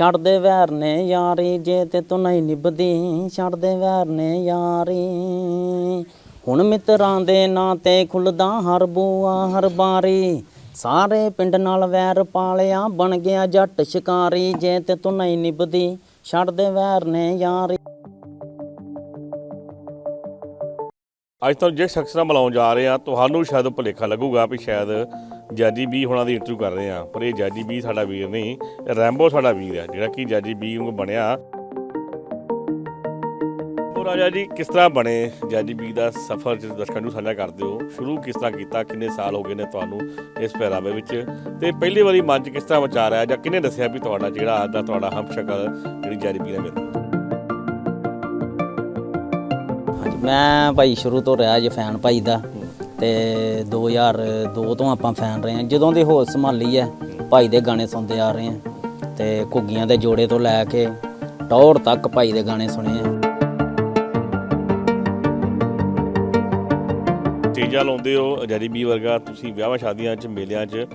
ਛੱਡ ਦੇ ਵੈਰ ਨੇ ਯਾਰੀ, ਜੇ ਤੇ ਤੂੰ ਨਹੀਂ ਨਿਭਦੀ ਛੱਡ ਦੇ ਵੈਰ ਨੇ ਯਾਰੀ। ਹੁਣ ਮਿੱਤਰਾਂ ਦੇ ਨਾਂ ਤੇ ਖੁੱਲਦਾ ਹਰ ਬੂਆ, ਹਰ ਬਾਰੀ। ਸਾਰੇ ਪਿੰਡ ਨਾਲ ਵੈਰ ਪਾਲਿਆ, ਬਣ ਗਿਆ ਜੱਟ ਸ਼ਿਕਾਰੀ। ਜੇ ਤੇ ਤੂੰ ਨਹੀਂ ਨਿਭਦੀ ਛੱਡ ਦੇ ਵੈਰ ਨੇ ਯਾਰੀ। ਅੱਜ ਤੁਹਾਨੂੰ ਜਿਸ ਸ਼ਖਸ ਨਾਲ ਮਿਲਾਉਣ ਜਾ ਰਹੇ ਆ ਤੁਹਾਨੂੰ ਸ਼ਾਇਦ ਭੁਲੇਖਾ ਲੱਗੂਗਾ ਵੀ ਸ਼ਾਇਦ ਜੈਜੀ ਬੀ ਹੁਣਾਂ ਦੀ ਇੰਟਰਵਿਊ ਕਰ ਰਹੇ ਆ ਪਰ ਇਹ ਜੈਜੀ ਬੀ ਸਾਡਾ ਵੀਰ ਨਹੀਂ ਰੈਂਬੋ ਸਾਡਾ ਵੀਰ ਆ ਜਿਹੜਾ ਕਿ ਜੈਜੀ ਬੀ ਨੂੰ ਬਣਿਆ। ਉਹ ਰਾਜਾ ਜੀ, ਕਿਸ ਤਰ੍ਹਾਂ ਬਣੇ ਜੈਜੀ ਬੀ ਦਾ ਸਫ਼ਰ, ਜਿਸ ਦਰਸ਼ਕਾਂ ਨੂੰ ਸਾਂਝਾ ਕਰਦੇ ਹੋ? ਸ਼ੁਰੂ ਕਿਸ ਤਰ੍ਹਾਂ ਕੀਤਾ, ਕਿੰਨੇ ਸਾਲ ਹੋ ਗਏ ਨੇ ਤੁਹਾਨੂੰ ਇਸ ਪਹਿਰਾਵੇ ਵਿੱਚ? ਤੇ ਪਹਿਲੀ ਵਾਰੀ ਮਨ 'ਚ ਕਿਸ ਤਰ੍ਹਾਂ ਵਿਚਾਰ ਆਇਆ ਜਾਂ ਕਿਹਨੇ ਦੱਸਿਆ ਵੀ ਤੁਹਾਡਾ ਜਿਹੜਾ ਅੱਜ ਦਾ ਤੁਹਾਡਾ ਹਮਸ਼ਕਲ ਜਿਹੜੀ ਜੈਜੀ ਬੀ ਦਾ ਮਿਲਦਾ ਮੈਂ ਭਾਈ ਸ਼ੁਰੂ ਤੋਂ ਰਿਹਾ ਜੇ ਫੈਨ ਭਾਈ ਦਾ ਤੇ 2002 ਤੋਂ ਆਪਾਂ ਫੈਨ ਰਹੇ ਹਾਂ। ਜਦੋਂ ਦੀ ਹੋਸ਼ ਸੰਭਾਲੀ ਹੈ, ਭਾਈ ਦੇ ਗਾਣੇ ਸੁਣਦੇ ਆ ਰਹੇ ਹਾਂ ਤੇ ਘੁੱਗੀਆਂ ਦੇ ਜੋੜੇ ਤੋਂ ਲੈ ਕੇ ਟੌਰ ਤੱਕ ਭਾਈ ਦੇ ਗਾਣੇ ਸੁਣੇ ਆ। ਸਟੇਜਾਂ ਲਾਉਂਦੇ ਹੋ ਜੈਰੀ ਬੀ ਵਰਗਾ, ਤੁਸੀਂ ਵਿਆਹਾਂ ਸ਼ਾਦੀਆਂ 'ਚ, ਮੇਲਿਆਂ 'ਚ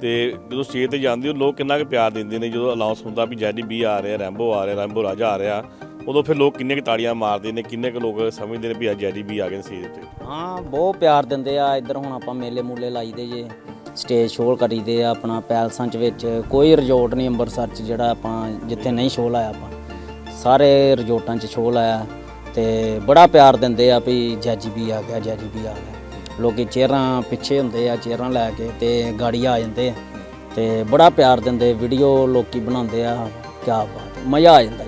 ਤੇ ਜਦੋਂ ਸਟੇਜ ਤੇ ਜਾਂਦੇ ਹੋ, ਲੋਕ ਕਿੰਨਾ ਕੁ ਪਿਆਰ ਦਿੰਦੇ ਨੇ ਜਦੋਂ ਅਨਾਉਂਸ ਹੁੰਦਾ ਵੀ ਜੈਰੀ ਬੀ ਆ ਰਿਹਾ, ਰੈਂਬੋ ਆ ਰਿਹਾ, ਰੈਂਬੋ ਰਾਜਾ ਆ ਰਿਹਾ। ਉਦੋਂ ਫਿਰ ਲੋਕ ਕਿੰਨੇ ਕੁ ਤਾੜੀਆਂ ਮਾਰਦੇ ਨੇ, ਕਿੰਨੇ ਕੁ ਲੋਕ ਸਮਝਦੇ ਨੇ ਵੀ ਅੱਜ ਜੈਰੀ ਬੀ ਆ ਗਏ ਨੇ ਸਟੇਜ ਤੇ। ਹਾਂ, ਬਹੁਤ ਪਿਆਰ ਦਿੰਦੇ ਆ। ਇੱਧਰ ਹੁਣ ਆਪਾਂ ਮੇਲੇ ਮੂਲੇ ਲਾਈਦੇ ਜੇ ਸਟੇਜ ਸ਼ੋਅ ਕਰੀਦੇ ਆ ਆਪਣਾ ਪੈਲਸਾਂ ਚ ਵਿੱਚ। ਕੋਈ ਰਿਜ਼ੋਰਟ ਨਹੀਂ ਅੰਮ੍ਰਿਤਸਰ ਚ ਜਿਹੜਾ ਆਪਾਂ ਜਿੱਥੇ ਨਹੀਂ ਸ਼ੋਅ ਲਾਇਆ ਆਪਾਂ। ਸਾਰੇ ਰਿਜ਼ੋਰਟਾਂ ਚ ਸ਼ੋਅ ਲਾਇਆ। ਤੇ ਬੜਾ ਪਿਆਰ ਦਿੰਦੇ ਆ ਵੀ ਜੱਜ ਵੀ ਆ ਗਿਆ, ਜੱਜ ਵੀ ਆ ਗਿਆ। ਲੋਕੀ ਚਿਹਰਾਂ ਪਿੱਛੇ ਹੁੰਦੇ ਆ ਚਿਹਰਾਂ ਲੈ ਕੇ ਤੇ ਗਾੜੀ ਆ ਜਾਂਦੇ। ਆ ਤੇ ਬੜਾ ਪਿਆਰ ਦਿੰਦੇ ਵੀਡੀਓ ਲੋਕੀ ਬਣਾਉਂਦੇ ਆ। ਕੀ ਬਾਤ, ਮਜ਼ਾ ਆ ਜਾਂਦਾ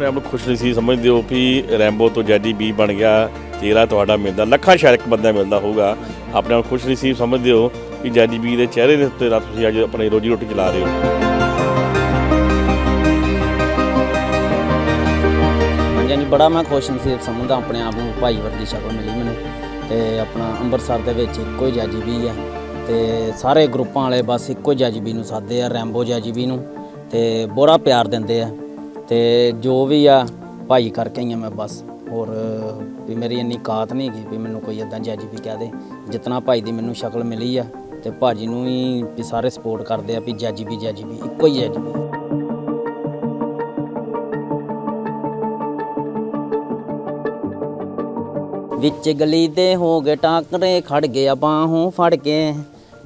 ਆਪਣੇ ਆਪ ਨੂੰ ਖੁਸ਼ ਨਸੀਬ ਸਮਝਦੇ ਹੋ ਵੀ ਰੈਂਬੋ ਤੋਂ ਜੈਰੀ ਬੀ ਬਣ ਗਿਆ, ਚਿਹਰਾ ਤੁਹਾਡਾ ਮਿਲਦਾ, ਲੱਖਾਂ ਸ਼ਾਇਦ ਇੱਕ ਬੰਦਾ ਮਿਲਦਾ ਹੋਊਗਾ, ਆਪਣੇ ਆਪ ਨੂੰ ਖੁਸ਼ ਨਸੀਬ ਸਮਝਦੇ ਹੋ ਕਿ ਜੈਰੀ ਬੀ ਦੇ ਚਿਹਰੇ ਦੇ ਉੱਤੇ ਤਾਂ ਤੁਸੀਂ ਅੱਜ ਆਪਣੀ ਰੋਜੀ ਰੋਟੀ ਚਲਾ ਰਹੇ ਹੋ। ਹਾਂਜੀ ਹਾਂਜੀ, ਬੜਾ ਮੈਂ ਖੁਸ਼ ਨਸੀਬ ਸਮਝਦਾ, ਆਪਣੇ ਆਪ ਨੂੰ ਭਾਈ ਵਰਗੀ ਸ਼ਕਲ ਮਿਲੀ ਮੈਨੂੰ ਤੇ ਆਪਣਾ ਅੰਮ੍ਰਿਤਸਰ ਦੇ ਵਿੱਚ ਇੱਕੋ ਹੀ ਜੈਜੀ ਬੀ ਆ ਤੇ ਸਾਰੇ ਗਰੁੱਪਾਂ ਵਾਲੇ ਬਸ ਇੱਕੋ ਜੈਜੀ ਬੀ ਨੂੰ ਸਾਦੇ ਆ, ਰੈਂਬੋ ਜੈਜੀ ਬੀ ਨੂੰ ਤੇ ਬੜਾ ਪਿਆਰ ਦਿੰਦੇ ਆ। ਤੇ ਜੋ ਵੀ ਆ, ਭਾਈ ਕਰਕੇ ਹੀ ਆ ਮੈਂ ਬਸ। ਹੋਰ, ਵੀ ਮੇਰੀ ਇੰਨੀ ਕਾਤ ਨਹੀਂ ਗਈ ਵੀ ਮੈਨੂੰ ਕੋਈ ਇਦਾਂ ਜੱਜ ਵੀ ਕਹਿ ਦੇ। ਜਿਤਨਾ ਭਾਈ ਦੀ ਮੈਨੂੰ ਸ਼ਕਲ ਮਿਲੀ ਆ, ਤੇ ਭਾਜੀ ਨੂੰ ਹੀ ਵੀ ਸਾਰੇ ਸਪੋਰਟ ਕਰਦੇ ਆ ਵੀ ਜੱਜ ਵੀ ਜੱਜ ਵੀ, ਇੱਕੋ ਹੀ ਜੱਜ ਵੀ। ਵਿੱਚ ਗਲੀ ਦੇ ਹੋ ਗਏ ਟਾਕਰੇ, ਖੜ ਗਿਆ ਬਾਹੋਂ ਫੜ ਕੇ।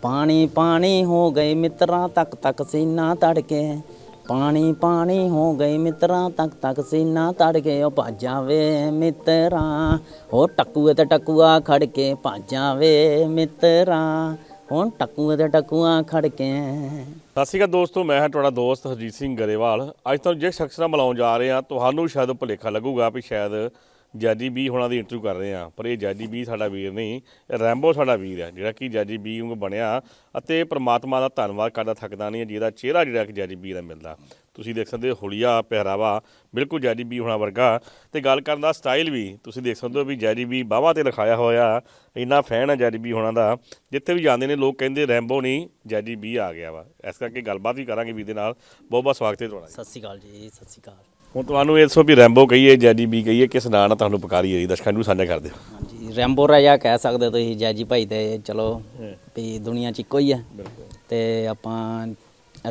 ਪਾਣੀ ਪਾਣੀ ਹੋ ਗਏ ਮਿੱਤਰਾਂ ਤੱਕ ਤੱਕ ਸੀਨਾ ਤੜ ਕੇ ਪਾਣੀ ਪਾਣੀ ਹੋ ਗਏ ਮਿੱਤਰਾਂ, ਤੱਕ ਤੱਕ ਸੀਨਾ ਤੜ ਕੇ ਉਹ ਭਾਜਾਵੇ ਮਿੱਤਰਾਂ। ਉਹ ਟੱਕੂਏ ਤੇ ਟੱਕੂਆ ਖੜ ਕੇ ਭਾਜਾਵੇ ਮਿੱਤਰਾਂ। ਹੁਣ ਟੱਕੂਏ ਤੇ ਟੱਕੂਆ ਖੜ ਕੇ। ਸਤਿ ਸ਼੍ਰੀ ਅਕਾਲ ਦੋਸਤੋ, ਮੈਂ ਹਾਂ ਤੁਹਾਡਾ ਦੋਸਤ ਹਰਜੀਤ ਸਿੰਘ ਗਰੇਵਾਲ। ਅੱਜ ਤੁਹਾਨੂੰ ਜੇ ਸ਼ਖਸ ਨਾਲ ਮਿਲਾਉਣ ਜਾ ਰਹੇ ਹਾਂ, ਤੁਹਾਨੂੰ ਸ਼ਾਇਦ ਭੁਲੇਖਾ ਲੱਗੂਗਾ ਵੀ ਸ਼ਾਇਦ ਜੈਜੀ ਬੀ ਹੁਣਾਂ ਦੀ ਇੰਟਰਵਿਊ ਕਰ ਰਹੇ ਆ ਪਰ ਇਹ ਜੈਜੀ ਬੀ ਸਾਡਾ ਵੀਰ ਨਹੀਂ, ਇਹ ਰੈਂਬੋ ਸਾਡਾ ਵੀਰ ਆ ਜਿਹੜਾ ਕਿ ਜਾਜੀ ਬੀ ਨੂੰ ਬਣਿਆ ਅਤੇ ਪ੍ਰਮਾਤਮਾ ਦਾ ਧੰਨਵਾਦ ਕਰਦਾ, ਥੱਕਦਾ ਨਹੀਂ ਹੈ, ਜਿਹਦਾ ਚਿਹਰਾ ਜਿਹੜਾ ਕਿ ਜੈਜੀ ਬੀ ਦਾ ਮਿਲਦਾ। ਤੁਸੀਂ ਦੇਖ ਸਕਦੇ ਹੋ ਹੁਲੀਆ ਪਹਿਰਾਵਾ, ਬਿਲਕੁਲ ਜੈਜੀ ਬੀ ਹੁਣਾਂ ਵਰਗਾ। ਤੇ ਗੱਲ ਕਰਨ ਦਾ ਸਟਾਈਲ ਵੀ, ਤੁਸੀਂ ਦੇਖ ਸਕਦੇ ਹੋ ਵੀ ਜੈਜੀ ਬੀ ਬਾਹਾਂ ਤੇ ਲਿਖਾਇਆ ਹੋਇਆ, ਇੰਨਾ ਫੈਨ ਹੈ ਜੈਜੀ ਬੀ ਹੁਣਾਂ ਦਾ। ਜਿੱਥੇ ਵੀ ਜਾਂਦੇ ਨੇ, ਲੋਕ ਕਹਿੰਦੇ ਰੈਂਬੋ ਨਹੀਂ, ਜੈਜੀ ਬੀ ਆ ਗਿਆ ਵਾ। ਇਸ ਕਰਕੇ ਗੱਲਬਾਤ ਵੀ ਕਰਾਂਗੇ ਵੀਰ ਦੇ ਨਾਲ। ਬਹੁਤ ਬਹੁਤ ਸਵਾਗਤ ਹੈ ਤੁਹਾਡਾ ਸਤਿ ਸ਼੍ਰੀ ਅਕਾਲ ਜੀ, ਸਤਿ ਸ਼੍ਰੀ ਅਕਾਲ। ਹੁਣ ਤੁਹਾਨੂੰ ਇਹ ਦੱਸੋ ਵੀ ਰੈਂਬੋ ਕਹੀਏ ਜੈਜੀ ਬੀ ਕਹੀਏ ਕਿਸ ਨਾਂ ਨਾਲ ਤੁਹਾਨੂੰ ਪੁਕਾਰੀ ਹੈ ਜੀ ਦਰਸ਼ਕਾਂ ਨੂੰ ਸਾਂਝਾ ਕਰ ਦਿਓ। ਹਾਂਜੀ ਰੈਂਬੋ ਰਾਜਾ ਕਹਿ ਸਕਦੇ ਹੋ ਤੁਸੀਂ ਜੈਜੀ ਭਾਈ ਤੇ ਚਲੋ ਵੀ ਦੁਨੀਆ 'ਚ ਇੱਕੋ ਹੀ ਬਿਲਕੁਲ। ਤੇ ਆਪਾਂ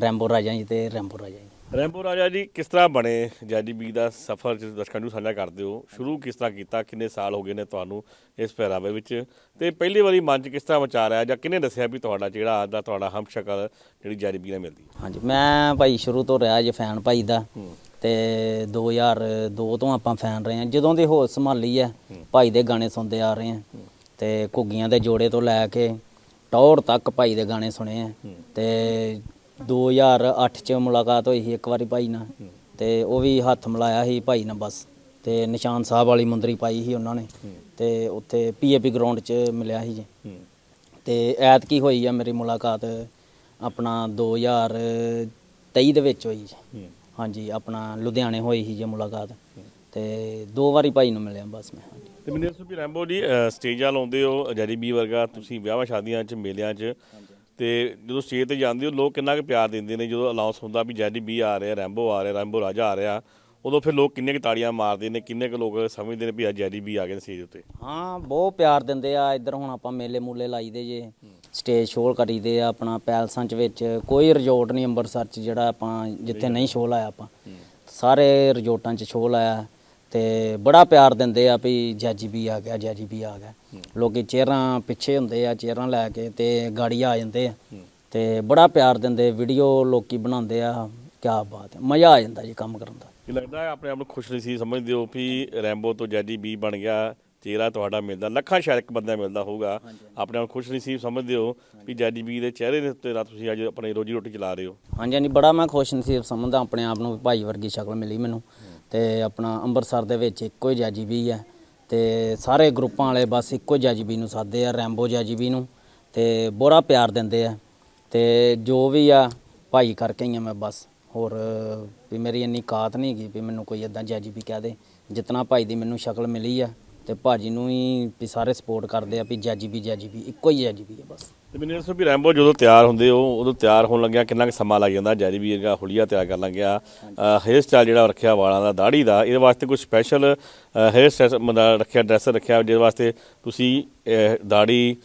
ਰੈਂਬੋ ਰਾਜਾ ਜੀ ਤੇ ਰੈਂਬੋ ਰਾਜਾ ਜੀ। ਰੈਂਬੋ ਰਾਜਾ ਜੀ ਕਿਸ ਤਰ੍ਹਾਂ ਬਣੇ ਜੈਜੀ ਬੀ ਦਾ ਸਫ਼ਰ? ਜਿਸ ਦਰਸ਼ਕਾਂ ਨੂੰ ਸਾਂਝਾ ਕਰਦੇ ਹੋ ਸ਼ੁਰੂ ਕਿਸ ਤਰ੍ਹਾਂ ਕੀਤਾ? ਕਿੰਨੇ ਸਾਲ ਹੋ ਗਏ ਨੇ ਤੁਹਾਨੂੰ ਇਸ ਪਹਿਰਾਵੇ ਵਿੱਚ? ਤੇ ਪਹਿਲੀ ਵਾਰੀ ਮਨ 'ਚ ਕਿਸ ਤਰ੍ਹਾਂ ਵਿਚਾਰ ਆਇਆ ਜਾਂ ਕਿਹਨੇ ਦੱਸਿਆ ਵੀ ਤੁਹਾਡਾ ਜਿਹੜਾ ਅੱਜ ਦਾ ਤੁਹਾਡਾ ਹਮਸ਼ਕਲ ਜਿਹੜੀ ਜੈਜੀ ਬੀ ਨਾਲ ਮਿਲਦੀ? ਹਾਂਜੀ ਮੈਂ ਭਾਈ ਸ਼ੁਰੂ ਤੋਂ ਰਿਹਾ ਜੇ ਫੈਨ ਭਾਈ ਦਾ। ਤੇ 2002 ਤੋਂ ਆਪਾਂ ਫੈਨ ਰਹੇ ਹਾਂ। ਜਦੋਂ ਦੀ ਹੋਸ਼ ਸੰਭਾਲੀ ਹੈ, ਭਾਈ ਦੇ ਗਾਣੇ ਸੁਣਦੇ ਆ ਰਹੇ ਹਾਂ। ਤੇ ਘੁੱਗੀਆਂ ਦੇ ਜੋੜੇ ਤੋਂ ਲੈ ਕੇ ਟੌਰ ਤੱਕ ਭਾਈ ਦੇ ਗਾਣੇ ਸੁਣੇ ਆ। ਤੇ 2008 ਚ ਮੁਲਾਕਾਤ ਹੋਈ ਸੀ ਇੱਕ ਵਾਰੀ ਭਾਈ ਨਾਲ। ਤੇ ਉਹ ਵੀ ਹੱਥ ਮਿਲਾਇਆ ਸੀ ਭਾਈ ਨਾਲ ਬਸ। ਤੇ ਨਿਸ਼ਾਨ ਸਾਹਿਬ ਵਾਲੀ ਮੁੰਦਰੀ ਪਾਈ ਸੀ ਉਹਨਾਂ ਨੇ। ਤੇ ਉੱਥੇ ਪੀਏਪੀ ਗਰਾਊਂਡ 'ਚ ਮਿਲਿਆ ਸੀ ਜੀ। ਤੇ ਐਤਕੀ ਹੋਈ ਆ ਮੇਰੀ ਮੁਲਾਕਾਤ ਆਪਣਾ 2023 ਦੇ ਵਿੱਚ ਹੋਈ ਜੀ। ਹਾਂਜੀ ਆਪਣਾ ਲੁਧਿਆਣੇ ਹੋਈ ਸੀ ਜੀ ਮੁਲਾਕਾਤ। ਤੇ ਦੋ ਵਾਰੀ ਭਾਈ ਨੂੰ ਮਿਲਿਆ ਬਸ ਮੈਂ ਹਾਂਜੀ। ਤੇ ਮੈਨੂੰ ਦੱਸੋ ਵੀ ਰੈਂਬੋ ਜੀ ਸਟੇਜਾਂ ਲਾਉਂਦੇ ਹੋ ਜੈਜੀ ਬੀ ਵਰਗਾ ਤੁਸੀਂ ਵਿਆਹਾਂ ਸ਼ਾਦੀਆਂ 'ਚ ਮੇਲਿਆਂ 'ਚ। ਤੇ ਜਦੋਂ ਸਟੇਜ ਤੇ ਜਾਂਦੇ ਹੋ ਲੋਕ ਕਿੰਨਾ ਕੁ ਪਿਆਰ ਦਿੰਦੇ ਨੇ? ਜਦੋਂ ਅਨਾਉਂਸ ਹੁੰਦਾ ਵੀ ਜੈਜੀ ਬੀ ਆ ਰਿਹਾ ਰੈਂਬੋ ਆ ਰਿਹਾ ਰੈਂਬੋ ਰਾਜਾ ਆ ਰਿਹਾ ਉਦੋਂ ਫਿਰ ਲੋਕ ਕਿੰਨੇ ਕੁ ਤਾੜੀਆਂ ਮਾਰਦੇ ਨੇ? ਕਿੰਨੇ ਕੁ ਲੋਕ ਸਮਝਦੇ ਨੇ ਵੀ ਅੱਜ ਜੈਜੀ ਬੀ ਆ ਗਏ ਨੇ ਸਟੇਜ ਉੱਤੇ? ਹਾਂ ਬਹੁਤ ਪਿਆਰ ਦਿੰਦੇ ਆ। ਇੱਧਰ ਹੁਣ ਆਪਾਂ ਮੇਲੇ ਮੂਲੇ ਲਾਈਦੇ ਜੇ। ਸਟੇਜ ਸ਼ੋਅ ਕਰੀਦੇ ਆ ਆਪਣਾ ਪੈਲਸਾਂ ਚ ਵਿੱਚ। ਕੋਈ ਰਿਜ਼ੋਰਟ ਨਹੀਂ ਅੰਮ੍ਰਿਤਸਰ ਚ ਜਿਹੜਾ ਆਪਾਂ ਜਿੱਥੇ ਨਹੀਂ ਸ਼ੋਅ ਲਾਇਆ ਆਪਾਂ। ਸਾਰੇ ਰਿਜ਼ੋਰਟਾਂ 'ਚ ਸ਼ੋਅ ਲਾਇਆ ਤੇ ਬੜਾ ਪਿਆਰ ਦਿੰਦੇ ਆ ਵੀ ਜੈਜੀ ਵੀ ਆ ਗਿਆ, ਜੈਜੀ ਵੀ ਆ ਗਿਆ। ਲੋਕੀ ਚਿਹਰਾਂ ਪਿੱਛੇ ਹੁੰਦੇ ਆ ਚਿਹਰਾਂ ਲੈ ਕੇ ਤੇ ਗਾੜੀ ਆ ਜਾਂਦੇ ਆ। ਤੇ ਬੜਾ ਪਿਆਰ ਦਿੰਦੇ ਵੀਡੀਓ ਲੋਕੀ ਬਣਾਉਂਦੇ ਆ। ਕਿਆ ਬਾਤ ਹੈ, ਮਜ਼ਾ ਆ ਜਾਂਦਾ ਜੀ ਕੰਮ ਕਰਨ ਦਾ। ਕੀ ਲੱਗਦਾ ਆਪਣੇ ਆਪ ਨੂੰ ਖੁਸ਼ ਨਸੀਬ ਸਮਝਦੇ ਹੋ ਵੀ ਰੈਂਬੋ ਤੋਂ ਜੈਜੀ ਬੀ ਬਣ ਗਿਆ। ਚਿਹਰਾ ਤੁਹਾਡਾ ਮਿਲਦਾ ਲੱਖਾਂ ਸ਼ਾਇਦ ਇੱਕ ਬੰਦਾ ਮਿਲਦਾ ਹੋਊਗਾ। ਆਪਣੇ ਆਪ ਖੁਸ਼ ਨਸੀਬ ਸਮਝਦੇ ਹੋ ਵੀ ਜੈਜੀ ਬੀ ਦੇ ਚਿਹਰੇ ਦੇ ਉੱਤੇ ਨਾ ਤੁਸੀਂ ਅੱਜ ਆਪਣੀ ਰੋਜੀ ਰੋਟੀ ਚਲਾ ਰਹੇ ਹੋ। ਹਾਂਜੀ ਹਾਂਜੀ ਬੜਾ ਮੈਂ ਖੁਸ਼ ਨਸੀਬ ਸਮਝਦਾ ਆਪਣੇ ਆਪ ਨੂੰ ਭਾਈ ਵਰਗੀ ਸ਼ਕਲ ਮਿਲੀ ਮੈਨੂੰ। ਤੇ ਆਪਣਾ ਅੰਮ੍ਰਿਤਸਰ ਦੇ ਵਿੱਚ ਇੱਕੋ ਹੀ ਜੈਜੀ ਵੀ ਹੈ। ਤੇ ਸਾਰੇ ਗਰੁੱਪਾਂ ਵਾਲੇ ਬਸ ਇੱਕੋ ਜੈਜੀ ਵੀ ਨੂੰ ਸਾਦੇ ਆ ਰੈਂਬੋ ਜੈਜੀ ਵੀ ਨੂੰ। ਤੇ ਬੜਾ ਪਿਆਰ ਦਿੰਦੇ ਆ। ਤੇ ਜੋ ਵੀ ਆ ਭਾਈ ਕਰਕੇ ਹੀ ਆ ਮੈਂ ਬਸ। ਹੋਰ ਵੀ ਮੇਰੀ ਇੰਨੀ ਕਾਤ ਨਹੀਂ ਹੈਗੀ ਵੀ ਮੈਨੂੰ ਕੋਈ ਇਦਾਂ ਜੈਜੀ ਵੀ ਕਹਿ ਦੇ। ਜਿਤਨਾ ਭਾਈ ਦੀ ਮੈਨੂੰ ਸ਼ਕਲ ਮਿਲੀ ਆ ਤੇ ਭਾਜੀ ਨੂੰ ਹੀ ਵੀ ਸਾਰੇ ਸਪੋਰਟ ਕਰਦੇ ਆ ਵੀ ਜੈਜੀ ਵੀ ਜੈਜੀ ਵੀ ਇੱਕੋ ਹੀ ਜੈਜੀ ਵੀ ਹੈ ਬਸ। ਤੇ ਮੈਨੂੰ ਦੱਸੋ ਵੀ ਰੈਂਬੋ ਜਦੋਂ ਤਿਆਰ ਹੁੰਦੇ ਹੋ ਉਦੋਂ ਤਿਆਰ ਹੋਣ ਲੱਗਿਆ ਕਿੰਨਾ ਕੁ ਸਮਾਂ ਲੱਗ ਜਾਂਦਾ? ਜੈਜੀ ਵੀ ਵਰਗਾ ਹੁਲੀਆ ਤਿਆਰ ਕਰਨ ਲੱਗਿਆ ਹੇਅਰ ਸਟਾਈਲ ਜਿਹੜਾ ਰੱਖਿਆ ਵਾਲਾਂ ਦਾ ਦਾੜੀ ਦਾ ਇਹਦੇ ਵਾਸਤੇ ਕੋਈ ਸਪੈਸ਼ਲ ਹੇਅਰ ਸਟਾਈਲ ਮਤਲਬ ਰੱਖਿਆ ਡਰੈਸ ਰੱਖਿਆ ਜਿਹਦੇ ਵਾਸਤੇ ਤੁਸੀਂ ਦਾੜੀ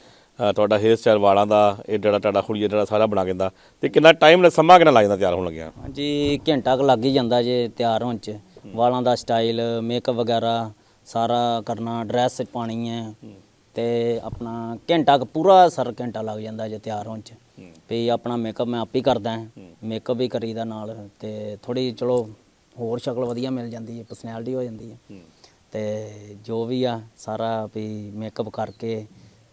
ਤੁਹਾਡਾ ਹੇਅਰ ਸਟਾਈਲ ਵਾਲਾਂ ਦਾ ਇਹ ਜਿਹੜਾ ਤੁਹਾਡਾ ਹੁਲੀਆ ਜਿਹੜਾ ਸਾਰਾ ਬਣਾ ਕੇ ਦਿੰਦਾ। ਤੇ ਕਿੰਨਾ ਟਾਈਮ ਸਮਾਂ ਕਿੰਨਾ ਲੱਗ ਜਾਂਦਾ ਤਿਆਰ ਹੋਣ ਲੱਗਿਆ? ਹਾਂਜੀ ਘੰਟਾ ਕੁ ਲੱਗ ਹੀ ਜਾਂਦਾ ਜੇ ਤਿਆਰ ਹੋਣ ਚ। ਵਾਲਾਂ ਦਾ ਸਟਾਈਲ ਮੇਕਅਪ ਵਗੈਰਾ ਸਾਰਾ ਕਰਨਾ ਡਰੈਸ ਪਾਣੀ ਹੈ ਤੇ ਆਪਣਾ ਘੰਟਾ ਕੁ ਪੂਰਾ ਸਰ ਘੰਟਾ ਲੱਗ ਜਾਂਦਾ ਜੇ ਤਿਆਰ ਹੋਣ ਚ। ਵੀ ਆਪਣਾ ਮੇਕਅਪ ਮੈਂ ਆਪ ਹੀ ਕਰਦਾ ਹਾਂ। ਮੇਕਅਪ ਵੀ ਕਰੀਦਾ ਨਾਲ ਤੇ ਥੋੜੀ ਚਲੋ ਹੋਰ ਸ਼ਕਲ ਵਧੀਆ ਮਿਲ ਜਾਂਦੀ ਹੈ ਪਰਸਨੈਲਿਟੀ ਹੋ ਜਾਂਦੀ ਹੈ। ਤੇ ਜੋ ਵੀ ਆ ਸਾਰਾ ਵੀ ਮੇਕਅਪ ਕਰਕੇ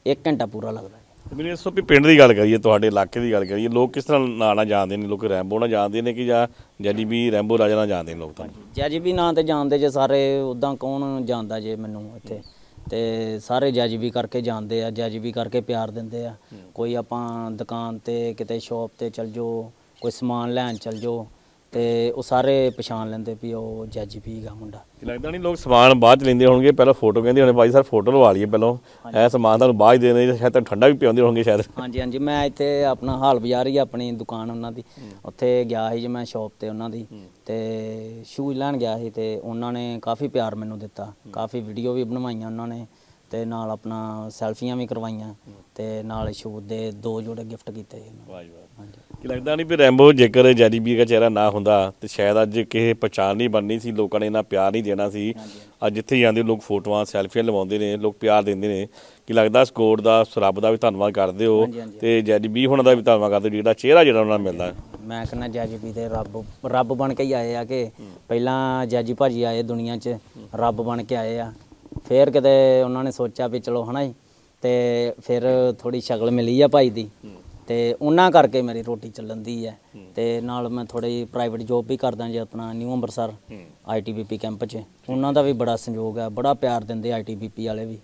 1 ਘੰਟਾ ਪੂਰਾ ਲੱਗਦਾ। ਤੇ ਮੈਨੂੰ ਦੱਸੋ ਵੀ ਪਿੰਡ ਦੀ ਗੱਲ ਕਰੀਏ ਤੁਹਾਡੇ ਇਲਾਕੇ ਦੀ ਗੱਲ ਕਰੀਏ ਲੋਕ ਕਿਸ ਤਰ੍ਹਾਂ ਨਾਂ ਨਾਲ ਜਾਣਦੇ ਨੇ ਲੋਕ ਰੈਂਬੋ ਨਾਲ ਜਾਣਦੇ ਨੇ ਕਿ ਜਾਂ ਜੈਜੀ ਵੀ ਰੈਂਬੋ ਰਾਜਾ ਨਾਲ ਜਾਣਦੇ ਨੇ ਲੋਕ ਤਾਂ ਜੱਜ ਵੀ ਨਾਂ ਤੇ ਜਾਣਦੇ ਜੇ ਸਾਰੇ ਉਦਾਂ ਕੌਣ ਜਾਣਦਾ ਜੇ ਮੈਨੂੰ ਇੱਥੇ? ਤੇ ਸਾਰੇ ਜੱਜ ਵੀ ਕਰਕੇ ਜਾਣਦੇ ਆ ਜੱਜ ਵੀ ਕਰਕੇ ਪਿਆਰ ਦਿੰਦੇ ਆ। ਕੋਈ ਆਪਾਂ ਦੁਕਾਨ ਤੇ ਕਿਤੇ ਸ਼ਾਪ ਤੇ ਚਲ ਜਾਓ ਕੋਈ ਸਮਾਨ ਲੈਣ ਚਲ ਜਾਓ ਤੇ ਉਹ ਸਾਰੇ ਪਛਾਣ ਲੈਂਦੇ ਵੀ ਉਹ ਜੱਜ ਵੀ ਗਾ ਮੁੰਡਾ। ਲੱਗਦਾ ਨਹੀਂ ਲੋਕ ਸਮਾਨ ਬਾਅਦ ਚ ਲੈਂਦੇ ਹੋਣਗੇ ਪਹਿਲਾਂ ਫੋਟੋ ਕਹਿੰਦੇ ਹੋਣੇ ਭਾਈ ਸਰ ਫੋਟੋ ਲਵਾ ਲਈਏ ਪਹਿਲਾਂ। ਇਹ ਸਮਾਨ ਤੁਹਾਨੂੰ ਬਾਅਦ 'ਚ ਦੇ ਦੇਣੇ ਸ਼ਾਇਦ ਤੁਹਾਨੂੰ ਠੰਡਾ ਵੀ ਪਿਆਉਂਦੇ ਹੋਣਗੇ ਸ਼ਾਇਦ। ਹਾਂਜੀ ਹਾਂਜੀ ਮੈਂ ਇੱਥੇ ਆਪਣਾ ਹਾਲ ਬਾਜ਼ਾਰ ਹੀ ਆਪਣੀ ਦੁਕਾਨ ਉਹਨਾਂ ਦੀ। ਉੱਥੇ ਗਿਆ ਸੀ ਜੇ ਮੈਂ ਸ਼ਾਪ ਤੇ ਉਹਨਾਂ ਦੀ। ਤੇ ਸ਼ੂਜ਼ ਲੈਣ ਗਿਆ ਸੀ ਤੇ ਉਹਨਾਂ ਨੇ ਕਾਫੀ ਪਿਆਰ ਮੈਨੂੰ ਦਿੱਤਾ। ਕਾਫੀ ਵੀਡੀਓ ਵੀ ਬਣਵਾਈਆਂ ਉਹਨਾਂ ਨੇ ਤੇ ਨਾਲ ਆਪਣਾ ਸੈਲਫੀਆਂ ਵੀ ਕਰਵਾਈਆਂ ਤੇ ਨਾਲ ਸ਼ੂਜ਼ ਦੇ ਦੋ ਜੋੜੇ ਗਿਫਟ ਕੀਤੇ ਸੀ ਉਹਨਾਂ ਨੇ। ਵਾਹ ਵਾਹ। ਕੀ ਲੱਗਦਾ ਨਹੀਂ ਵੀ ਰੈਂਬੋ ਜੇਕਰ ਜੈਡੀ ਬੀ ਦਾ ਚਿਹਰਾ ਨਾ ਹੁੰਦਾ ਤੇ ਸ਼ਾਇਦ ਅੱਜ ਕਿਸੇ ਪਛਾਣ ਨਹੀਂ ਬਣਨੀ ਸੀ ਲੋਕਾਂ ਨੇ ਇਹਨਾਂ ਪਿਆਰ ਨਹੀਂ ਦੇਣਾ ਸੀ। ਅੱਜ ਜਿੱਥੇ ਜਾਂਦੇ ਲੋਕ ਫੋਟੋਆਂ ਸੈਲਫੀਆਂ ਲਵਾਉਂਦੇ ਨੇ ਲੋਕ ਪਿਆਰ ਦਿੰਦੇ ਨੇ। ਕੀ ਲੱਗਦਾ ਗੋਡ ਦਾ ਰੱਬ ਦਾ ਵੀ ਧੰਨਵਾਦ ਕਰਦੇ ਹੋ। ਤੇ ਜੈਡੀ ਬੀ ਹੁਣ ਦਾ ਵੀ ਧੰਨਵਾਦ ਕਰਦੇ ਜਿਹੜਾ ਚਿਹਰਾ ਜਿਹੜਾ ਉਹਨਾਂ ਨੂੰ ਮਿਲਦਾ। ਮੈਂ ਕਹਿੰਦਾ ਜੱਜ ਵੀ ਤੇ ਰੱਬ ਰੱਬ ਬਣ ਕੇ ਹੀ ਆਏ ਆ ਕਿ ਪਹਿਲਾਂ ਜੱਜੀ ਭਾਜੀ ਆਏ ਦੁਨੀਆ 'ਚ ਰੱਬ ਬਣ ਕੇ ਆਏ ਆ। ਫੇਰ ਕਿਤੇ ਉਹਨਾਂ ਨੇ ਸੋਚਿਆ ਵੀ ਚਲੋ ਹਨਾ ਤੇ ਫਿਰ ਥੋੜੀ ਸ਼ਕਲ ਮਿਲੀ ਆ ਭਾਈ ਦੀ। ਤੇ ਉਹਨਾਂ ਕਰਕੇ ਮੇਰੀ ਰੋਟੀ ਚੱਲਣ ਦੀ ਹੈ। ਤੇ ਨਾਲ ਮੈਂ ਥੋੜੀ ਪ੍ਰਾਈਵੇਟ ਜੋਬ ਵੀ ਕਰਦਾ ਜੀ ਆਪਣਾ ਨਿਊ ਅੰਮ੍ਰਿਤਸਰ ਆਈਟੀਬੀਪੀ ਕੈਂਪ 'ਚ। ਉਹਨਾਂ ਦਾ ਵੀ ਬੜਾ ਸੰਯੋਗ ਹੈ ਬੜਾ ਪਿਆਰ ਦਿੰਦੇ ਆਈਟੀਬੀਪੀ ਵਾਲੇ ਵੀ।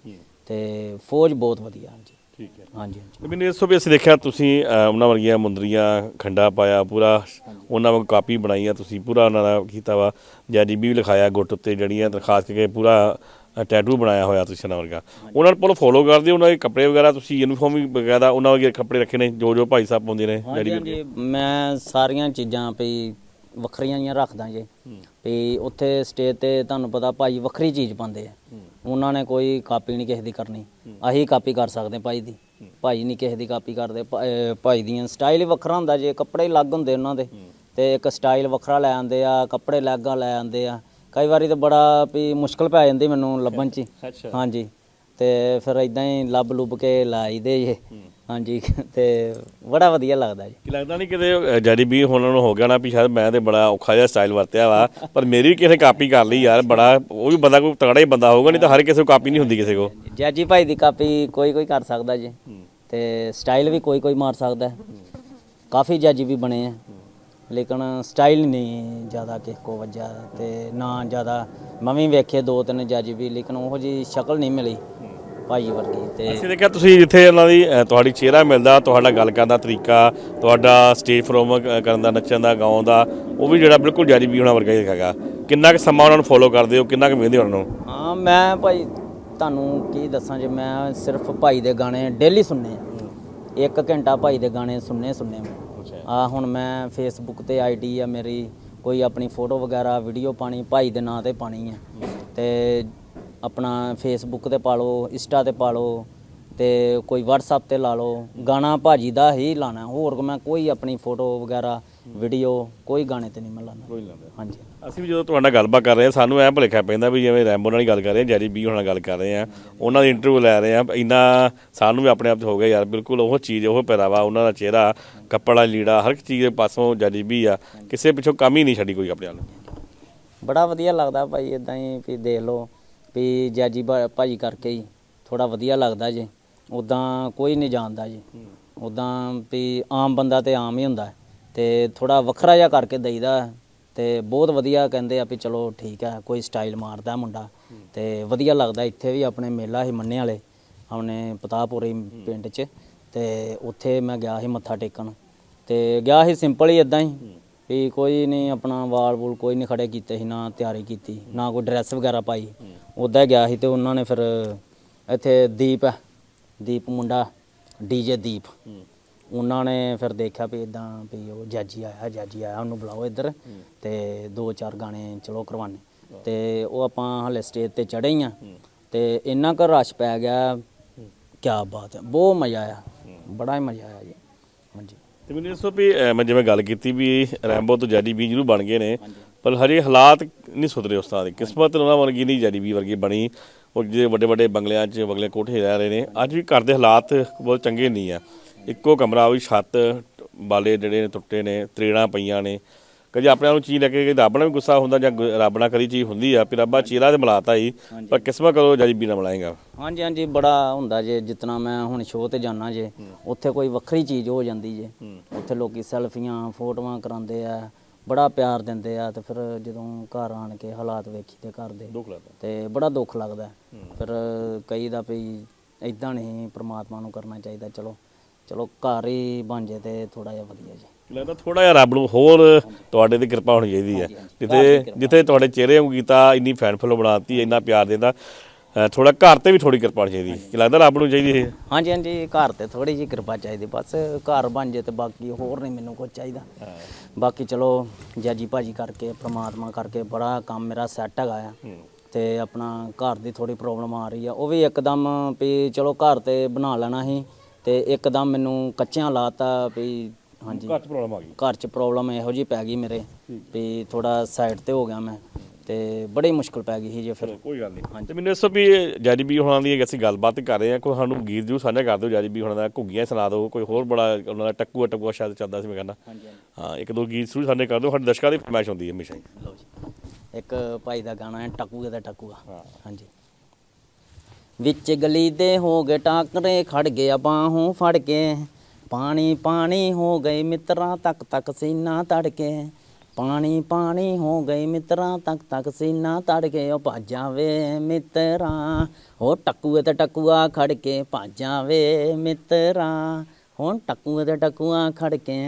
ਤੇ ਫੌਜ ਬਹੁਤ ਵਧੀਆ ਹਾਂਜੀ ਠੀਕ ਹੈ। ਹਾਂਜੀ ਹਾਂਜੀ। ਮੈਨੂੰ ਇਸ ਤੋਂ ਵੀ ਅਸੀਂ ਦੇਖਿਆ ਤੁਸੀਂ ਉਹਨਾਂ ਵਰਗੀਆਂ ਮੁੰਦਰੀਆਂ ਖੰਡਾ ਪਾਇਆ ਪੂਰਾ ਉਹਨਾਂ ਵਾਂਗ ਕਾਪੀ ਬਣਾਈ ਆ ਤੁਸੀਂ ਪੂਰਾ ਉਹਨਾਂ ਦਾ ਕੀਤਾ ਵਾ। ਜੈਡੀ ਵੀ ਲਿਖਾਇਆ ਗੁੱਟ ਉੱਤੇ ਜੜੀਆਂ ਤੇ ਖਾਸ ਕਰਕੇ ਪੂਰਾ ਟੈਟੂ ਬਣਾਇਆ ਹੋਇਆ ਤੁਸੀਂ ਉਹਨਾਂ ਵਰਗਾ। ਉਹਨਾਂ ਨੂੰ ਫੋਲੋ ਕਰਦੇ ਉਹਨਾਂ ਦੇ ਕੱਪੜੇ ਵਗੈਰਾ ਤੁਸੀਂ ਯੂਨੀਫਾਰਮ ਵੀ ਬਕਾਇਦਾ ਉਹਨਾਂ ਵਰਗੇ ਕੱਪੜੇ ਰੱਖੇ ਨੇ ਜੋ ਜੋ ਭਾਈ ਸਾਹਿਬ ਪਾਉਂਦੇ ਨੇ ਹਾਂਜੀ ਹਾਂਜੀ ਮੈਂ ਸਾਰੀਆਂ ਚੀਜ਼ਾਂ ਵੀ ਵੱਖਰੀਆਂ ਜੀਆਂ ਰੱਖਦਾ ਜੀ। ਵੀ ਉੱਥੇ ਸਟੇਜ ਤੇ ਤੁਹਾਨੂੰ ਪਤਾ ਭਾਈ ਵੱਖਰੀ ਚੀਜ਼ ਪਾਉਂਦੇ ਆ। ਉਹਨਾਂ ਨੇ ਕੋਈ ਕਾਪੀ ਨਹੀਂ ਕਿਸੇ ਦੀ ਕਰਨੀ। ਅਸੀਂ ਕਾਪੀ ਕਰ ਸਕਦੇ ਭਾਈ ਦੀ। ਭਾਈ ਨਹੀਂ ਕਿਸੇ ਦੀ ਕਾਪੀ ਕਰਦੇ। ਭਾਈ ਦੀਆਂ ਸਟਾਈਲ ਵੱਖਰਾ ਹੁੰਦਾ। ਜੇ ਕੱਪੜੇ ਅਲੱਗ ਹੁੰਦੇ ਉਹਨਾਂ ਦੇ ਤੇ ਇੱਕ ਸਟਾਈਲ ਵੱਖਰਾ ਲੈ ਆਉਂਦੇ ਆ ਕੱਪੜੇ ਅਲੱਗ ਲੈ ਆਉਂਦੇ ਆ। ਕਈ ਵਾਰੀ ਤਾਂ ਬੜਾ ਵੀ ਮੁਸ਼ਕਲ ਪੈ ਜਾਂਦੀ ਮੈਨੂੰ ਲੱਭਣ ਚ ਹੀ। ਅੱਛਾ। ਹਾਂਜੀ। ਤੇ ਫਿਰ ਇਦਾਂ ਹੀ ਲੱਭ ਲੁੱਭ ਕੇ ਲਾਈਦੇ ਜੇ। ਹਾਂਜੀ। ਤੇ ਬੜਾ ਵਧੀਆ ਲੱਗਦਾ ਜੀ। ਕੀ ਲੱਗਦਾ ਨਹੀਂ ਕਿਤੇ ਜੈਡੀ ਵੀ ਹੁਣ ਨੂੰ ਹੋ ਗਿਆ ਨਾ ਵੀ ਸ਼ਾਇਦ ਮੈਂ ਤੇ ਬੜਾ ਔਖਾ ਜਿਹਾ ਸਟਾਈਲ ਵਰਤਿਆ ਵਾ ਪਰ ਮੇਰੀ ਵੀ ਕਿਸੇ ਨੇ ਕਾਪੀ ਕਰ ਲਈ ਯਾਰ ਬੜਾ ਉਹ ਵੀ ਬੰਦਾ ਕੋਈ ਤਗੜਾ ਹੀ ਬੰਦਾ ਹੋਊਗਾ ਨਹੀਂ ਤਾਂ ਹਰ ਕਿਸੇ ਕੋ ਕਾਪੀ ਨਹੀਂ ਹੁੰਦੀ ਕਿਸੇ ਕੋ ਜੈਜੀ ਭਾਈ ਦੀ ਕਾਪੀ ਕੋਈ ਕੋਈ ਕਰ ਸਕਦਾ ਜੀ। ਤੇ ਸਟਾਈਲ ਵੀ ਕੋਈ ਕੋਈ ਮਾਰ ਸਕਦਾ। ਹੈ। ਕਾਫੀ ਜੱਜ ਵੀ ਬਣੇ ਆ। ਲੇਕਿਨ ਸਟਾਈਲ ਨਹੀਂ ਜ਼ਿਆਦਾ ਕਿਸੇ ਕੋ ਵੱਜਾ ਤੇ ਨਾ ਜ਼ਿਆਦਾ ਮੈਂ ਵੀ ਵੇਖੇ ਦੋ ਤਿੰਨ ਜੱਜ ਵੀ ਲੇਕਿਨ ਉਹੋ ਜੀ ਸ਼ਕਲ ਨਹੀਂ ਮਿਲੀ ਭਾਈ ਵਰਗੀ ਤੇ ਅਸੀਂ ਦੇਖਿਆ ਤੁਸੀਂ ਜਿੱਥੇ ਉਹਨਾਂ ਦੀ ਅ, ਤੁਹਾਡੀ ਚਿਹਰਾ ਮਿਲਦਾ ਤੁਹਾਡਾ ਗੱਲ ਕਰਨ ਦਾ ਤਰੀਕਾ ਤੁਹਾਡਾ ਸਟੇਜ ਪਰਫਾਰਮ ਕਰਨ ਦਾ ਨੱਚਣ ਦਾ ਗਾਉਣ ਦਾ ਉਹ ਵੀ ਜਿਹੜਾ ਬਿਲਕੁਲ ਜਾਰੀ ਵੀ ਹੋਣਾ ਵਰਗਾ ਹੀ ਹੈਗਾ। ਕਿੰਨਾ ਕੁ ਸਮਾਂ ਉਹਨਾਂ ਨੂੰ ਫੋਲੋ ਕਰਦੇ ਹੋ ਕਿੰਨਾ ਕੁ ਵੇਖਦੇ ਹੋ ਉਹਨਾਂ ਨੂੰ? ਹਾਂ ਮੈਂ ਭਾਈ ਤੁਹਾਨੂੰ ਕੀ ਦੱਸਾਂ ਜੇ ਮੈਂ ਸਿਰਫ ਭਾਈ ਦੇ ਗਾਣੇ ਡੇਲੀ ਸੁਣਨੇ ਆ ਇੱਕ ਘੰਟਾ ਭਾਈ ਦੇ ਗਾਣੇ ਸੁਣਨੇ ਸੁਣਨੇ ਮੈਂ। ਆ ਹੁਣ ਮੈਂ ਫੇਸਬੁੱਕ ਤੇ ਆਈਡੀ ਆ ਮੇਰੀ, ਕੋਈ ਆਪਣੀ ਫੋਟੋ ਵਗੈਰਾ ਵੀਡੀਓ ਪਾਣੀ, ਭਾਈ ਦੇ ਨਾਂ ਤੇ ਪਾਣੀ ਹੈ ਤੇ ਆਪਣਾ ਫੇਸਬੁੱਕ ਤੇ ਪਾ ਲਓ ਇੰਸਟਾ ਤੇ ਪਾ ਲਓ, ਤੇ ਕੋਈ WhatsApp ਤੇ ਲਾ ਲਓ। ਗਾਣਾ ਭਾਜੀ ਦਾ ਹੀ ਲਾਣਾ, ਹੋਰ ਮੈਂ ਕੋਈ ਆਪਣੀ ਫੋਟੋ ਵਗੈਰਾ ਵੀਡੀਓ ਕੋਈ ਗਾਣੇ ਤੇ ਨਹੀਂ ਮੈਂ ਕੋਈ ਲਾਉਂਦਾ। ਹਾਂਜੀ। ਅਸੀਂ ਵੀ ਜਦੋਂ ਤੁਹਾਡਾ ਗੱਲਬਾਤ ਕਰ ਰਹੇ ਹਾਂ ਸਾਨੂੰ ਐ ਭੁਲੇਖਾ ਪੈਂਦਾ ਵੀ ਜਿਵੇਂ ਰੈਂਬੋ ਨਾਲ ਹੀ ਗੱਲ ਕਰ ਰਹੇ ਹਾਂ ਜੈਰੀ ਬੀ ਹੋਣਾ ਨਾਲ ਗੱਲ ਕਰ ਰਹੇ ਹਾਂ ਉਹਨਾਂ ਦੀ ਇੰਟਰਵਿਊ ਲੈ ਰਹੇ ਹਾਂ ਇੰਨਾ ਸਾਨੂੰ ਵੀ ਆਪਣੇ ਆਪ 'ਚ ਹੋ ਗਿਆ ਯਾਰ ਬਿਲਕੁਲ ਉਹ ਚੀਜ਼ ਉਹ ਪਹਿਰਾਵਾ ਉਹਨਾਂ ਦਾ ਚਿਹਰਾ ਕੱਪੜਾ ਲੀੜਾ ਹਰ ਇੱਕ ਚੀਜ਼ ਦੇ ਪਾਸੋਂ ਜੈਰੀ ਬੀ ਆ ਕਿਸੇ ਪਿੱਛੋਂ ਕਮੀ ਹੀ ਨਹੀਂ ਛੱਡੀ ਕੋਈ ਆਪਣੇ ਨਾਲ ਬੜਾ ਵਧੀਆ ਲੱਗਦਾ ਭਾਈ ਇਦਾਂ ਹੀ ਵੀ ਦੇਖ ਲਓ ਵੀ ਜੈਜੀ ਭਾ- ਭਾਜੀ ਕਰਕੇ ਹੀ ਥੋੜਾ ਵਧੀਆ ਲੱਗਦਾ ਜੀ ਉਦਾਂ ਕੋਈ ਨਹੀਂ ਜਾਣਦਾ ਜੀ। ਉਦਾਂ ਵੀ ਆਮ ਬੰਦਾ ਤੇ ਆਮ ਹੀ ਹੁੰਦਾ। ਹੈ ਤੇ ਥੋੜਾ ਵੱਖਰਾ ਜਿਹਾ ਕਰਕੇ ਦਈਦਾ ਹੈ। ਤੇ ਬਹੁਤ ਵਧੀਆ ਕਹਿੰਦੇ ਆ ਵੀ ਚਲੋ ਠੀਕ ਹੈ ਕੋਈ ਸਟਾਈਲ ਮਾਰਦਾ ਮੁੰਡਾ। ਤੇ ਵਧੀਆ ਲੱਗਦਾ ਇੱਥੇ ਵੀ ਆਪਣੇ ਮੇਲਾ ਸੀ ਮੰਨੇ ਵਾਲੇ ਆਪਣੇ ਪਤਾਪੁਰੀ ਪਿੰਡ 'ਚ। ਤੇ ਉੱਥੇ ਮੈਂ ਗਿਆ ਸੀ ਮੱਥਾ ਟੇਕਣ। ਤੇ ਗਿਆ ਸੀ ਸਿੰਪਲ ਹੀ ਇਦਾਂ ਹੀ। ਵੀ ਕੋਈ ਨਹੀਂ ਆਪਣਾ ਵਾਲ ਵੂਲ ਕੋਈ ਨਹੀਂ ਖੜੇ ਕੀਤੇ ਸੀ ਨਾ ਤਿਆਰੀ ਕੀਤੀ ਨਾ ਕੋਈ ਡਰੈਸ ਵਗੈਰਾ ਪਾਈ। ਉੱਦਾਂ ਹੀ ਗਿਆ ਸੀ ਤੇ ਉਹਨਾਂ ਨੇ ਫਿਰ ਇੱਥੇ ਦੀਪ ਹੈ ਦੀਪ ਮੁੰਡਾ ਡੀਜੇ ਦੀਪ। ਉਹਨਾਂ ਨੇ ਫਿਰ ਦੇਖਿਆ ਵੀ ਇਦਾਂ ਵੀ ਉਹ ਜਾਜੀ ਆਇਆ ਜਾਜੀ ਆਇਆ ਉਹਨੂੰ ਬੁਲਾਓ ਇੱਧਰ ਤੇ ਦੋ ਚਾਰ ਗਾਣੇ ਚਲੋ ਕਰਵਾਣੇ ਤੇ ਉਹ ਆਪਾਂ ਹਲੇ ਸਟੇਜ ਤੇ ਚੜੇ ਹੀ ਆ ਤੇ ਇੰਨਾ ਕੁ ਰਸ਼ ਪੈ ਗਿਆ ਕੀ ਬਾਤ ਹੈ ਬਹੁਤ ਮਜ਼ਾ ਆਇਆ ਬੜਾ ਹੀ ਮਜ਼ਾ ਆਇਆ ਜੀ। ਹਾਂਜੀ। ਤੇ ਮੈਨੂੰ ਦੱਸੋ ਵੀ ਮੈਂ ਜਿਵੇਂ ਗੱਲ ਕੀਤੀ ਵੀ ਰੈਂਬੋ ਤੋਂ ਜੈਰੀ ਬੀ ਜਿਹਨੂੰ ਬਣ ਗਏ ਨੇ ਪਰ ਹਜੇ ਹਾਲਾਤ ਨਹੀਂ ਸੁਧਰੇ ਉਸ ਤਰ੍ਹਾਂ ਦੀ। ਕਿਸਮਤ ਉਹਨਾਂ ਵਰਗੀ ਨਹੀਂ ਜੈਰੀ ਬੀ ਵਰਗੀ ਬਣੀ। ਉਹ ਜਿਹੜੇ ਵੱਡੇ ਵੱਡੇ ਬੰਗਲਿਆਂ 'ਚ ਬੰਗਲੇ ਕੋਠੇ ਰਹਿ ਰਹੇ ਨੇ। ਅੱਜ ਵੀ ਘਰ ਦੇ ਹਾਲਾਤ ਬਹੁਤ ਚੰਗੇ ਨਹੀਂ ਆ। ਇੱਕੋ ਕਮਰਾ ਉਹ ਵੀ ਛੱਤ ਬਾਲੇ ਜਿਹੜੇ ਨੇ ਟੁੱਟੇ ਨੇ ਤਰੇੜਾਂ ਪਈਆਂ ਨੇ। ਕਦੇ ਆਪਣੇ ਆਪ ਨੂੰ ਚੀਜ਼ ਲੈ ਕੇ ਰੱਬ ਨਾਲ ਵੀ ਗੁੱਸਾ ਹੁੰਦਾ ਜਾਂ ਗੁ- ਰੱਬ ਨਾਲ ਕਦੀ ਚੀਜ਼ ਹੁੰਦੀ ਆ ਵੀ ਰੱਬਾ ਚੀਰਾ ਤੇ ਮਿਲਾਤਾ ਹੀ ਪਰ ਕਿਸਮਤ ਕਰੋ ਜੈਰੀ ਬੀ ਨਾਲ ਮਿਲਾਏਗਾ। ਹਾਂਜੀ ਹਾਂਜੀ ਬੜਾ ਹੁੰਦਾ ਜੇ ਜਿਤਨਾ ਮੈਂ ਹੁਣ ਸ਼ੋਅ ਤੇ ਜਾਣਾ ਜੇ ਉੱਥੇ ਕੋਈ ਵੱਖਰੀ ਚੀਜ਼ ਹੋ ਜਾਂਦੀ ਜੇ। ਉੱਥੇ ਲੋਕੀ ਸੈਲਫੀਆਂ ਫੋਟੋਆਂ ਕਰਾਉਂਦੇ ਆ ਬੜਾ ਪਿਆਰ ਦਿੰਦੇ ਆ ਤੇ ਫਿਰ ਜਦੋਂ ਘਰ ਆਣ ਕੇ ਹਾਲਾਤ ਵੇਖੀਦੇ ਘਰ ਦੇ ਦੁੱਖ ਲੱਗਦਾ। ਤੇ ਬੜਾ ਦੁੱਖ ਲੱਗਦਾ। ਹੈ। ਫਿਰ ਕਈ ਦਾ ਵੀ ਇਦਾਂ ਨਹੀਂ ਪ੍ਰਮਾਤਮਾ ਨੂੰ ਕਰਨਾ ਚਾਹੀਦਾ ਚਲੋ। ਚਲੋ ਘਰ ਹੀ ਬਣ ਜੇ ਤੇ ਥੋੜਾ ਜਿਹਾ ਵਧੀਆ ਜੀ। ਲੱਗਦਾ ਥੋੜਾ ਜਿਹਾ ਰੱਬ ਨੂੰ ਹੋਰ ਤੁਹਾਡੇ ਤੇ ਕਿਰਪਾ ਹੋਣੀ ਚਾਹੀਦੀ ਹੈ। ਜਿੱਥੇ ਜਿੱਥੇ ਤੁਹਾਡੇ ਚਿਹਰੇ ਨੂੰ ਕੀਤਾ ਇੰਨੀ ਫੈਨ ਫਲੋ ਬਣਾਤੀ ਇੰਨਾ ਪਿਆਰ ਦਿੰਦਾ ਥੋੜਾ ਘਰ ਤੇ ਵੀ ਥੋੜੀ ਕਿਰਪਾ ਹੋਣੀ ਚਾਹੀਦੀ ਕਿ ਲੱਗਦਾ ਰੱਬ ਨੂੰ ਚਾਹੀਦੀ ਹੈ ਹਾਂਜੀ ਹਾਂਜੀ ਘਰ ਤੇ ਥੋੜੀ ਜਿਹੀ ਕਿਰਪਾ ਚਾਹੀਦੀ ਬਸ ਘਰ ਬਣ ਜੇ ਤੇ ਬਾਕੀ ਹੋਰ ਨਹੀਂ ਮੈਨੂੰ ਕੁਝ ਚਾਹੀਦਾ। ਬਾਕੀ ਚਲੋ ਜਾਜੀ ਭਾਜੀ ਕਰਕੇ ਪ੍ਰਮਾਤਮਾ ਕਰਕੇ ਬੜਾ ਕੰਮ ਮੇਰਾ ਸੈੱਟ ਹੈਗਾ ਆ। ਤੇ ਆਪਣਾ ਘਰ ਦੀ ਥੋੜੀ ਪ੍ਰੋਬਲਮ ਆ ਰਹੀ ਆ। ਉਹ ਵੀ ਇੱਕਦਮ ਵੀ ਚਲੋ ਘਰ ਤੇ ਬਣਾ ਲੈਣਾ ਸੀ। ਤੇ ਇੱਕਦਮ ਮੈਨੂੰ ਕੱਚਿਆਂ ਲਾਤਾ ਵੀ ਹਾਂਜੀ। ਘਰ 'ਚ ਪ੍ਰੋਬਲਮ ਆ ਗਈ? ਘਰ 'ਚ ਪ੍ਰੋਬਲਮ ਇਹੋ ਜੀ ਪੈ ਗਈ ਮੇਰੇ ਵੀ ਥੋੜਾ ਸਾਈਡ ਤੇ ਹੋ ਗਿਆ ਮੈਂ ਤੇ ਬੜੀ ਮੁਸ਼ਕਲ ਪੈ ਗਈ ਸੀ ਜੇ ਫਿਰ। ਕੋਈ ਗੱਲ ਨਹੀਂ ਤੇ ਮੈਨੂੰ ਦੱਸੋ ਵੀ ਜੈਰੀ ਬੀ ਹੋਣਾ ਦੀ ਅਸੀਂ ਗੱਲਬਾਤ ਕਰ ਰਹੇ ਹਾਂ ਕੋਈ ਸਾਨੂੰ ਗੀਤ ਜੂ ਸਾਂਝਾ ਕਰ ਦਿਓ ਜੈਰੀ ਬੀ ਹੋਣਾ ਦਾ ਘੁੱਗੀਆਂ ਸੁਣਾ ਦਿਓ ਕੋਈ ਹੋਰ ਬੜਾ ਉਹਨਾਂ ਦਾ ਟੱਕੂ ਟੱਕੂ ਸ਼ਾਇਦ ਚੱਲਦਾ ਸੀ ਮੈਂ ਕਹਿੰਦਾ। ਹਾਂਜੀ ਹਾਂ ਇੱਕ ਦੋ ਗੀਤ ਸ਼ੁਰੂ ਸਾਡੇ ਕਰ ਦਿਓ ਸਾਡੇ ਦਰਸ਼ਕਾਂ ਦੀ ਫਰਮਾਇਸ਼ ਹੁੰਦੀ ਹੈ ਹਮੇਸ਼ਾ ਹੀ। ਲਓ ਜੀ। ਇੱਕ ਭਾਈ ਦਾ ਗਾਣਾ ਹੈ ਟਕੂਏ ਦਾ ਟਕੂਆ। ਹਾਂਜੀ। ਵਿੱਚ ਗਲੀ ਦੇ ਹੋ ਗਏ ਟਾਕਰੇ, ਖੜ ਗਿਆ ਬਾਹੋਂ ਫੜ ਕੇ। ਪਾਣੀ ਪਾਣੀ ਹੋ ਗਏ ਮਿੱਤਰਾਂ ਤੱਕ ਤੱਕ ਸੀਨਾ ਤੜ ਕੇ। ਪਾਣੀ ਪਾਣੀ ਹੋ ਗਏ ਮਿੱਤਰਾਂ ਤੱਕ ਤੱਕ ਸੀਨਾ ਤੜ ਕੇ। ਉਹ ਭਾਜਾਵੇ ਮਿੱਤਰਾਂ, ਹੋ ਟਕੂਏ ਤੇ ਟਕੂਆ ਖੜ ਕੇ। ਭਾਜਾਂ ਵੇ ਮਿੱਤਰਾਂ, ਹੁਣ ਟਕੂਏ ਤੇ ਟਕੂਆ ਖੜ ਕੇ।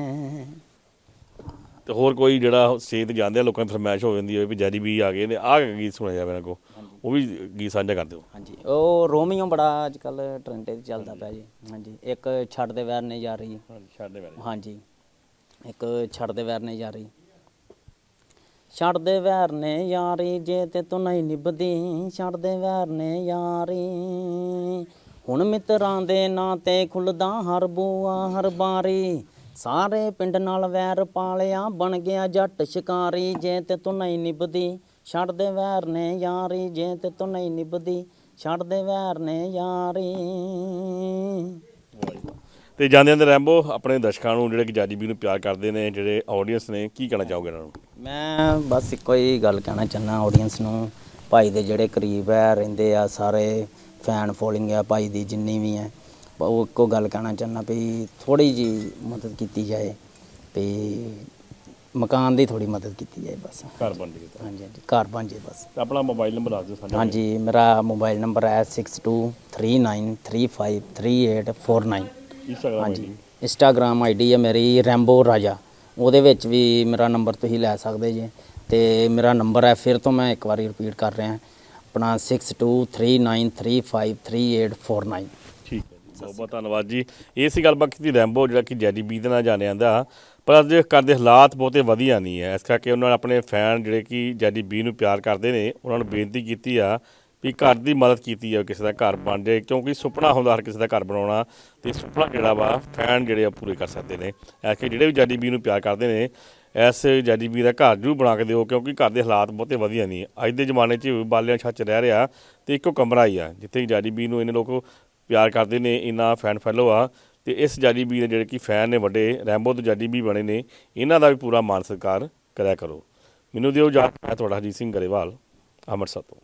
ਤੇ ਹੋਰ ਕੋਈ ਜਿਹੜਾ ਸੇਤ ਜਾਂਦੇ ਆ, ਲੋਕਾਂ ਦੀ ਫਰਮਾਇਸ਼ ਹੋ ਜਾਂਦੀ ਹੈ ਵੀ ਜੈਰੀ ਬੀ ਆ ਗਏ ਨੇ। ਆਹ ਗੀਤ ਸੁਣਿਆ ਜਾਵੇ ਇਹਨਾਂ ਕੋ ਉਹ ਵੀ ਗੀਤ ਸਾਂਝਾ ਕਰ ਦਿਓ। ਹਾਂਜੀ ਉਹ ਰੋਮੀਓ ਬੜਾ ਅੱਜ ਕੱਲ ਟ੍ਰੈਂਡ ਤੇ ਚੱਲਦਾ ਪਿਆ ਜੀ। ਹਾਂਜੀ ਇੱਕ ਛੱਡ ਦੇ ਵੈਰ ਨੇ ਜਾ ਰਹੀ। ਛੱਡ ਦੇ ਬਾਰੇ ਹਾਂਜੀ ਇੱਕ ਛੱਡ ਦੇ ਵੈਰ ਨੇ ਜਾ ਰਹੀ। ਛੱਡ ਦੇ ਵੈਰ ਨੇ ਯਾਰੀ ਜੇ ਤੇ ਤੂੰ ਨਹੀਂ ਨਿਭਦੀ। ਛੱਡ ਦੇ ਵੈਰ ਨੇ ਯਾਰੀ ਹੁਣ ਮਿੱਤਰਾਂ ਦੇ ਨਾਂ ਤੇ ਖੁੱਲਦਾ ਹਰ ਬੂਆ ਹਰ ਬਾਰੀ। ਸਾਰੇ ਪਿੰਡ ਨਾਲ ਵੈਰ ਪਾਲਿਆ ਬਣ ਗਿਆ ਜੱਟ ਸ਼ਿਕਾਰੀ। ਜੇ ਤੇ ਤੂੰ ਨਹੀਂ ਨਿਭਦੀ ਛੱਡ ਦੇ ਵੈਰ ਨੇ ਯਾਰੀ ਜੇ ਤੇ ਤੂੰ ਨਹੀਂ ਨਿਭਦੀ ਛੱਡ ਦੇ ਵੈਰ ਨੇ ਯਾਰੀ। ਤੇ ਜਾਂਦੇ ਅੰਦਰ ਰੈਂਬੋ ਆਪਣੇ ਦਰਸ਼ਕਾਂ ਨੂੰ ਜਿਹੜੇ ਕਿ ਜਾਜੀ ਵੀ ਨੂੰ ਪਿਆਰ ਕਰਦੇ ਨੇ ਜਿਹੜੇ ਆਡੀਅנס ਨੇ ਕੀ ਕਹਿਣਾ ਚਾਹੋਗੇ ਇਹਨਾਂ ਨੂੰ? ਮੈਂ ਬਸ ਇੱਕੋ ਹੀ ਗੱਲ ਕਹਿਣਾ ਚਾਹੁੰਦਾ ਆਡੀਅנס ਨੂੰ ਭਾਈ ਦੇ ਜਿਹੜੇ ਕਰੀਬ ਹੈ ਰਹਿੰਦੇ ਆ ਸਾਰੇ ਫੈਨ ਫੋਲੋਇੰਗ ਆ ਭਾਈ ਦੀ ਜਿੰਨੀ ਵੀ ਹੈ ਉਹ ਇੱਕੋ ਗੱਲ ਕਹਿਣਾ ਚਾਹੁੰਦਾ ਵੀ ਥੋੜੀ ਜੀ ਮਦਦ ਕੀਤੀ ਜਾਏ ਵੀ ਮਕਾਨ ਦੀ ਥੋੜੀ ਮਦਦ ਕੀਤੀ ਜਾਏ ਬਸ। ਘਰ ਬਣ ਗਏ ਹਾਂਜੀ ਹਾਂਜੀ ਘਰ ਬਣ ਜੇ ਬਸ। ਤੇ ਆਪਣਾ ਮੋਬਾਈਲ ਨੰਬਰ ਦੱਸ ਦਿਓ ਸਾਂਝਾ ਹਾਂਜੀ ਮੇਰਾ ਮੋਬਾਈਲ ਨੰਬਰ ਹੈ 6239353849 ਇੰਸਟਾਗ੍ਰਾਮ ਹਾਂਜੀ ਇੰਸਟਾਗ੍ਰam ਆਈਡੀ ਹੈ ਮੇਰੀ ਰੈਂਬੋ ਰਾਜਾ ਉਹਦੇ ਵਿੱਚ ਵੀ ਮੇਰਾ ਨੰਬਰ ਤੁਸੀਂ ਲੈ ਸਕਦੇ ਜੇ। ਤੇ ਮੇਰਾ ਨੰਬਰ ਹੈ ਫਿਰ ਤੋਂ ਮੈਂ ਇੱਕ ਵਾਰੀ ਰਿਪੀਟ ਕਰ ਰਿਹਾ। ਆਪਣਾ 6239353849 ਠੀਕ ਹੈ ਜੀ ਬਹੁਤ ਬਹੁਤ ਧੰਨਵਾਦ ਜੀ। ਇਹ ਸੀ ਗੱਲਬਾਤ ਕੀਤੀ ਰੈਂਬੋ ਜਿਹੜਾ ਕਿ ਜੈਡੀ ਬੀ ਦੇ ਨਾਲ ਜਾਣਿਆ ਜਾਂਦਾ। ਪਰ ਅੱਜ ਘਰ ਦੇ ਹਾਲਾਤ ਬਹੁਤੇ ਵਧੀਆ ਨਹੀਂ ਹੈ। ਇਸ ਕਰਕੇ ਉਹਨਾਂ ਨੇ ਆਪਣੇ ਫੈਨ ਜਿਹੜੇ ਕਿ ਜੈਡੀ ਬੀ ਨੂੰ ਪਿਆਰ ਕਰਦੇ ਨੇ, ਉਹਨਾਂ ਨੂੰ ਬੇਨਤੀ ਕੀਤੀ ਆ ਵੀ ਘਰ ਦੀ ਮਦਦ ਕੀਤੀ ਜਾਵੇ ਕਿਸੇ ਦਾ ਘਰ ਬਣ ਜਾਏ, ਕਿਉਂਕਿ ਸੁਪਨਾ ਹੁੰਦਾ ਹਰ ਕਿਸੇ ਦਾ ਘਰ ਬਣਾਉਣਾ ਤੇ ਸੁਪਨਾ ਜਿਹੜਾ ਵਾ, ਫੈਨ ਜਿਹੜੇ ਆ ਪੂਰੇ ਕਰ ਸਕਦੇ ਨੇ। ਐਸੇ ਜਿਹੜੇ ਵੀ ਜਾਡੀ ਬੀ ਨੂੰ ਪਿਆਰ ਕਰਦੇ ਨੇ ਐਸ ਜਾਡੀ ਬੀ ਦਾ ਘਰ ਜ਼ਰੂਰ ਬਣਾ ਕੇ ਦਿਓ, ਕਿਉਂਕਿ ਘਰ ਦੇ ਹਾਲਾਤ ਬਹੁਤੇ ਵਧੀਆ ਨਹੀਂ। ਅੱਜ ਦੇ ਜ਼ਮਾਨੇ 'ਚ ਬਾਲਿਆਂ ਛੱਚ ਰਹਿ ਰਿਹਾ ਤੇ ਇੱਕੋ ਕਮਰਾ ਹੀ ਆ, ਜਿੱਥੇ ਜਾਡੀ ਬੀ ਨੂੰ ਇਹਨੇ ਲੋਕ ਪਿਆਰ ਕਰਦੇ ਨੇ, ਇੰਨਾ ਫੈਨ ਫੈਲੋ ਆ। ਤੇ ਇਸ ਜਾਜੀ ਬੀ ਦੇ ਜਿਹੜੇ ਕਿ ਫੈਨ ਨੇ ਵੱਡੇ, ਰੈਂਬੋ ਤੋਂ ਜਾਡੀ ਬੀ ਬਣੇ ਨੇ, ਇਹਨਾਂ ਦਾ ਵੀ ਪੂਰਾ ਮਾਨ ਸਤਿਕਾਰ ਕਰਿਆ ਕਰੋ। ਮੈਨੂੰ ਦਿਓ ਜਾ ਮੈਂ ਤੁਹਾਡਾ ਹਰਜੀਤ ਸਿੰਘ ਗਰੇਵਾਲ, ਅੰਮ੍ਰਿਤਸਰ ਤੋਂ।